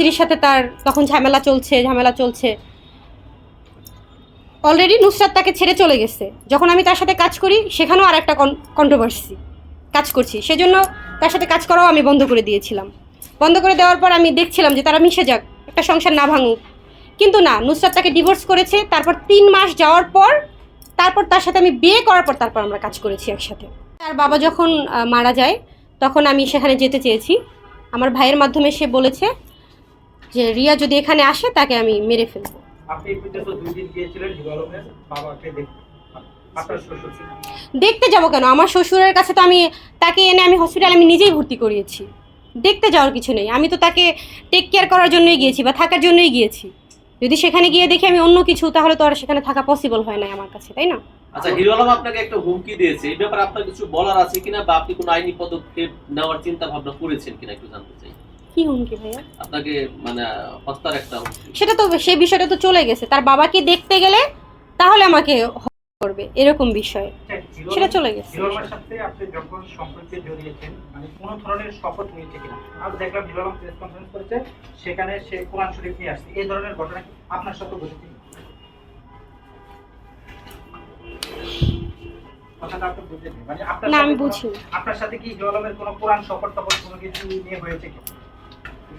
স্ত্রীর সাথে তার তখন ঝামেলা চলছে ঝামেলা চলছে। অলরেডি নুসরাত তাকে ছেড়ে চলে গেছে। যখন আমি তার সাথে কাজ করি, সেখানেও আর একটা কন্ট্রোভার্সি কাজ করছি। সেজন্য তার সাথে কাজ করাও আমি বন্ধ করে দিয়েছিলাম। বন্ধ করে দেওয়ার পর আমি দেখছিলাম যে তারা মিশে যাক, একটা সংসার না ভাঙুক। কিন্তু না, নুসরাত তাকে ডিভোর্স করেছে, তারপর তিন মাস যাওয়ার পর, তারপর তার সাথে আমি বিয়ে করার পর তারপর আমরা কাজ করেছি একসাথে। তার বাবা যখন মারা যায়, তখন আমি সেখানে যেতে চেয়েছি। আমার ভাইয়ের মাধ্যমে সে বলেছে যে রিয়া যদি এখানে আসে তাকে আমি মেরে ফেলব। দেখতে। যাব কেন? আমার শ্বশুরের কাছে তো আমি তাকে এনে আমি হসপিটালে আমি নিজেই ভর্তি করিয়েছি। দেখতে যাওয়ার কিছু নেই। আমি তো তাকে টেক কেয়ার করার জন্যই গিয়েছি বা থাকার জন্যই গিয়েছি। যদি সেখানে গিয়ে দেখি আমি অন্য কিছু তাহলে তো আর সেখানে থাকা পসিবল হয় না আমার কাছে তাই না? আচ্ছা হিরো আলম আপনাকে একটা হুমকি দিয়েছে। এই ব্যাপারে আপনার কিছু বলার আছে কিনা বা আপনি কোনো আইনি পদক্ষেপ নেওয়ার চিন্তা ভাবনা করেছেন কিনা একটু জানতে কি হুমকি ভাইয়া? আপনাকে মানে হত্যার একটা সেটা তো সেই বিষয়টা তো চলে গেছে। তার বাবাকে দেখতে গেলে তাহলে আমাকে করবে এরকম বিষয়। আচ্ছা, সেটা চলে গেছে। সাথে আপনি যখন সম্পর্কে জড়িয়েছেন মানে কোনো ধরনের শপথ নিয়েছে কিনা? আজ দেখলাম প্রেস কনফারেন্স করেছে সেখানে সে কোরআন শরীফ নিয়ে আসছে। এই ধরনের ঘটনা কি আপনার সাথে ঘটেছে? না। মানে না আমি বুঝি আপনার সাথে কি হিরো আলমের কোনো কোরআন শপথ টপথ কোনো কিছু নিয়ে হয়েছে কি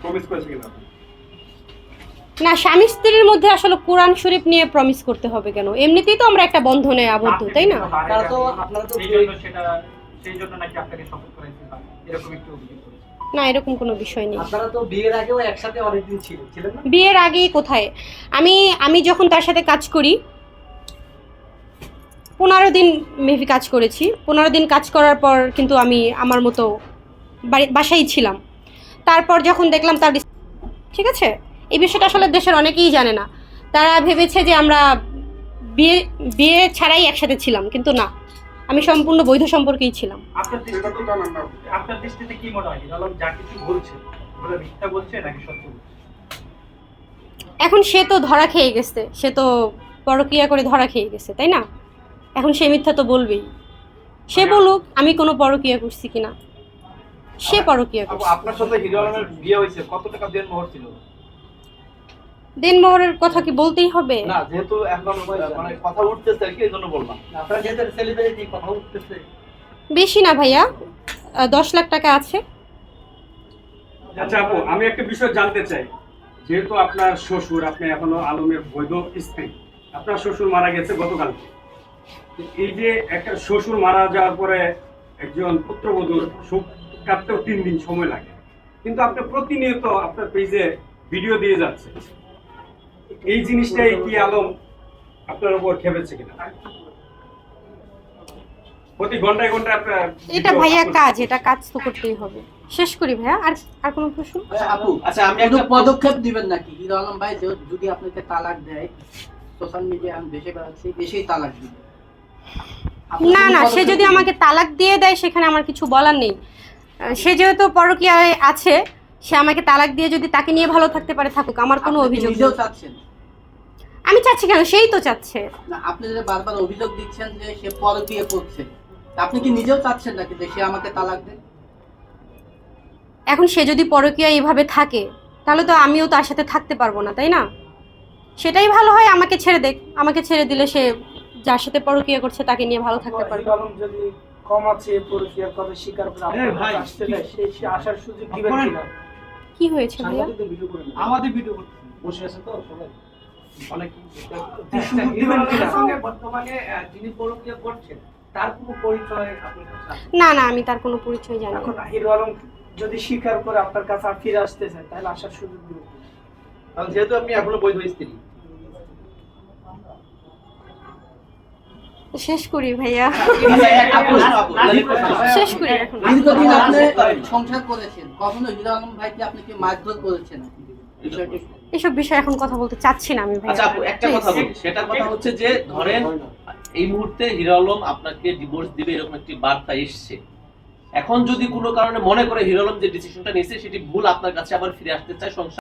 প্রমিস করেছে কিনা? না স্বামী স্ত্রীর মধ্যে আসলে কোরআন শরীফ নিয়ে প্রমিস করতে হবে কেন? এমনিতেই তো আমরা একটা বন্ধনে আবদ্ধ তাই না? আপনারা তো আপনারা তো সেই জন্য সেটা সেই জন্য নাকি আপনাকে শপথ করাইছে এরকম একটু না এরকম কোনো বিষয় নেই। আপনারা তো বিয়ের আগেও একসাথে অনেকদিন ছিলেন ছিলেন না? বিয়ের আগেই কোথায়? আমি আমি যখন তার সাথে কাজ করি পনেরো দিন মেবি কাজ করেছি। পনেরো দিন কাজ করার পর কিন্তু আমি আমার মতো বাড়ি বাসায় ছিলাম। তারপর যখন দেখলাম তার ঠিক আছে? এই বিষয়টা আসলে দেশের অনেকেই জানে না। তারা ভেবেছে যে আমরা বিয়ে বিয়ে ছাড়াই একসাথে ছিলাম কিন্তু না। আমি সম্পূর্ণ বৈধ সম্পর্কেই ছিলাম। আপনার দৃষ্টিতে জানান না আপনার দৃষ্টিতে কি মনে হয়? যা কিছু বলছে মিথ্যা বলছে নাকি সত্য এখন সে তো ধরা খেয়ে গেছে। সে তো পরকিয়া করে ধরা খেয়ে গেছে তাই না? এখন সে মিথ্যা তো বলবেই। সে বলুক আমি কোনো পরকিয়া করছি কিনা। সে পরকিয়া আপু, আপনার সাথে হিরো আলমের বিয়ে হয়েছে কত টাকা দেন মোহর ছিল? দেনমোহরের কথা কি বলতেই হবে? না যেহেতু এখন মানে কথা উঠতেছে আর কি এই জন্য বললাম। আপনারা যেহেতু সেলিব্রিটি কথা উঠতেছে। বেশি না ভাইয়া দশ লাখ টাকা আছে। আচ্ছা আপু আমি একটা বিষয় জানতে চাই। যেহেতু আপনার শ্বশুর আপনি এখনও আলমের বৈধ স্ত্রী আপনার শ্বশুর মারা গেছে গতকাল এই যে একটা শ্বশুর মারা যাওয়ার পরে একজন পুত্রবধূর শোক কাটতেও তিন দিন সময় লাগে। কিন্তু আপনি প্রতিনিয়ত আপনার পেজে ভিডিও দিয়ে যাচ্ছে এই জিনিসটাই কি আলম আপনার উপর খেপেছে কিনা? প্রতি ঘন্টায় ঘন্টায় আপনার এটা ভাইয়া কাজ এটা কাজ তো করতেই হবে। শেষ করি ভাইয়া আর আর কোনো প্রশ্ন? আপু আচ্ছা আমি একটা পদক্ষেপ দিবেন নাকি? হিরো আলম ভাই যদি আপনাকে তালাক দেয় সোশ্যাল মিডিয়া এখন বেশি বেড়াচ্ছে বেশি তালাক দিবে। না না সে যদি আমাকে তালাক দিয়ে দেয় সেখানে আমার কিছু বলার নেই। সে যেহেতু পরকিয়ায় আছে সে আমাকে তালাক দিয়ে যদি তাকে নিয়ে ভালো থাকতে পারে থাকুক আমার কোনো অভিযোগ নেই। চাচ্ছেন? আমি চাচ্ছি কেন? সেই তো চাচ্ছে। না আপনি যে বারবার অভিযোগ দিচ্ছেন যে সে পরকীয়া করছে আপনি কি নিজেও চাচ্ছেন নাকি যে সে আমাকে তালাক দেয়? এখন সে যদি পরকীয়া এইভাবে থাকে তাহলে তো আমিও তার সাথে থাকতে পারব না তাই না? সেটাই ভালো হয় আমাকে ছেড়ে দেখ আমাকে ছেড়ে দিলে সে যার সাথে পরকীয়া করছে তাকে নিয়ে ভালো থাকতে পারবে। যদি কম আছে পরিচয়ের কথা স্বীকার করে আসতে দেয় সেই আসার সুযোগ দিবেন কিনা কি হয়েছে ভাইয়া? আমাদের ভিডিও বসে আছে তো সবাই? অনেক কিনা? বর্তমানে যিনি পরকীয়া করছেন তার কোনো পরিচয়? না না আমি তার কোনো পরিচয় জানি এখন না হিরো আলম যদি স্বীকার করে আপনার কাছে আর ফিরে আসতে চায় তাহলে আসার সুযোগ দিবেন? কারণ যেহেতু আপনি এখনও বৈধ স্ত্রী। শেষ করি ভাইয়া। শেষ করি এখন। দীর্ঘদিন আপনি সংসার করেছেন। কখনো হিরো আলম ভাইকে আপনি কি মারধর করেছেন? এসব বিষয়ে এখন কথা বলতে চাচ্ছি না আমি আচ্ছা আপু একটা কথা বলি। সেটা কথা হচ্ছে যে ধরেন এই মুহূর্তে হিরো আলম আপনাকে ডিভোর্স দিবে এরকম একটি বার্তা এসছে। এখন যদি কোনো কারণে মনে করে হিরো আলম যে ডিসিশনটা নিয়েছে সেটি ভুল আপনার কাছে আবার ফিরে আসতে চায় সংসার